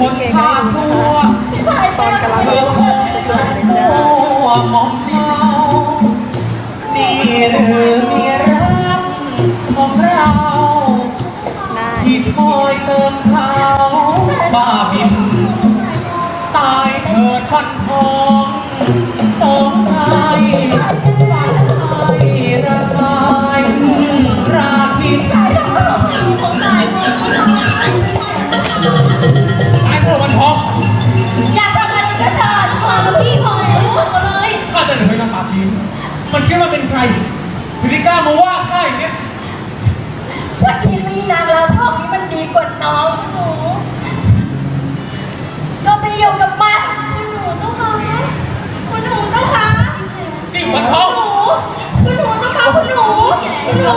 ว่าอยากคนนเพาทั่วตอนกำลังเพื่อคงสวยเลยจ้าทั่วมองเขานี่หรือมีรักของเราที่คอยเติมเขาบ้าบิน ตายเถิดพันทองสองใจฝั พี่พอแล้วจบกัเลยข้าจะหนีไปทำปากยิ้มมันคิดว่าเป็นใครถึริก้ามาว่าข้าอย่างนี้ยถ้าคิดม่านแล้วท้องนี้มันดีกว่าน้องหนูก็ไปอยู่กับมันคุณหนูเจ้าค่ะคุณหนูเจ้าค่ะนี่มันท้องคุณหนูเจ้าค่ะคุณหนูคุณหนู